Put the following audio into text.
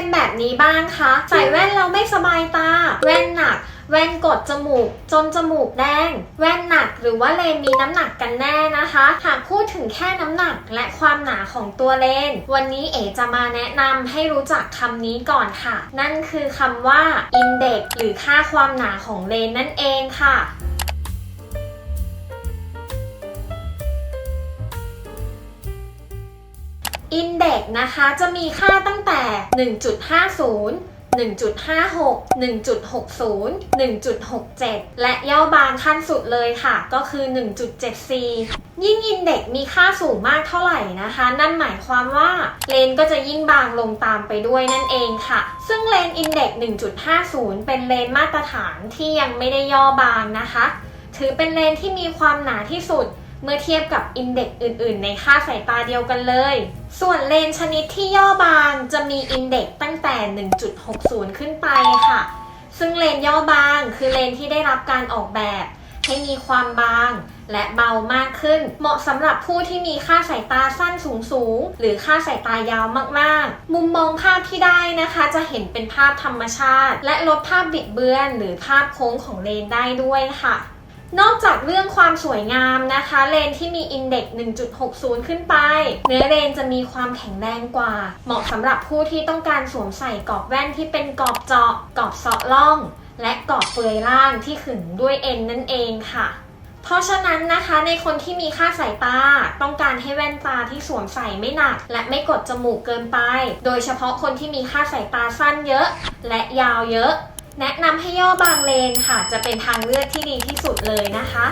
เป็นแบบนี้บ้างคะ ใส่แว่นเราไม่สบายตา แว่นหนัก แว่นกดจมูก จนจมูกแดง แว่นหนักหรือว่าเลนมีน้ำหนักกันแน่นะคะ หากพูดถึงแค่น้ำหนักและความหนาของตัวเลน วันนี้เอ๋จะมาแนะนำให้รู้จักคำนี้ก่อนค่ะ นั่นคือคำว่า index หรือค่าความหนาของเลนนั่นเองค่ะ อินเด็กนะคะจะมีค่าตั้งแต่ 1.50 1.56 1.60 1.67 และย่อบางขั้นสุดเลยค่ะ ก็คือ 1.74 ยิ่งอินเด็กมีค่าสูงมากเท่าไหร่นะคะ นั่นหมายความว่าเลนก็จะยิ่งบางลงตามไปด้วยนั่นเองค่ะ ซึ่งเลนอินเด็ก1.50 เป็นเลนมาตรฐานที่ยังไม่ได้ย่อบางนะคะ ถือเป็นเลนที่มีความหนาที่สุด เมื่อเทียบกับอินเด็กซ์อื่นๆ ในค่าสายตาเดียวกันเลย ส่วนเลนชนิดที่ย่อบางจะมีอินเด็กซ์ตั้งแต่ 1.60 ขึ้นไปค่ะ ซึ่งเลนย่อบางคือเลนที่ได้รับการออกแบบ ให้มีความบางและเบามากขึ้น เหมาะสำหรับผู้ที่มีค่าสายตาสั้นสูงๆหรือค่าสายตายาวมากๆ มุมมองภาพที่ได้นะคะ จะเห็นเป็นภาพธรรมชาติ และลดภาพบิดเบือน หรือภาพโค้งของเลนได้ด้วยค่ะ นอกจากเรื่องความสวยงามนะคะ เลนที่มีอินเด็กซ์1.60 ขึ้นไป เนื้อเลนจะมีความแข็งแรงกว่า เหมาะสำหรับผู้ที่ต้องการสวมใส่กรอบแว่นที่เป็นกรอบเจาะ กรอบเซาะล่อง และกรอบเปลือยล่างที่ขึงด้วยเอ็นนั่นเองค่ะ เพราะฉะนั้นนะคะในคนที่มีค่าสายตา ต้องการให้แว่นตาที่สวมใส่ไม่หนัก และไม่กดจมูกเกินไป โดยเฉพาะคนที่มีค่าสายตาสั้นเยอะ และยาวเยอะ แนะนำให้ย่อบางเลนค่ะ จะเป็นทางเลือกที่ดีที่สุดเลยนะคะ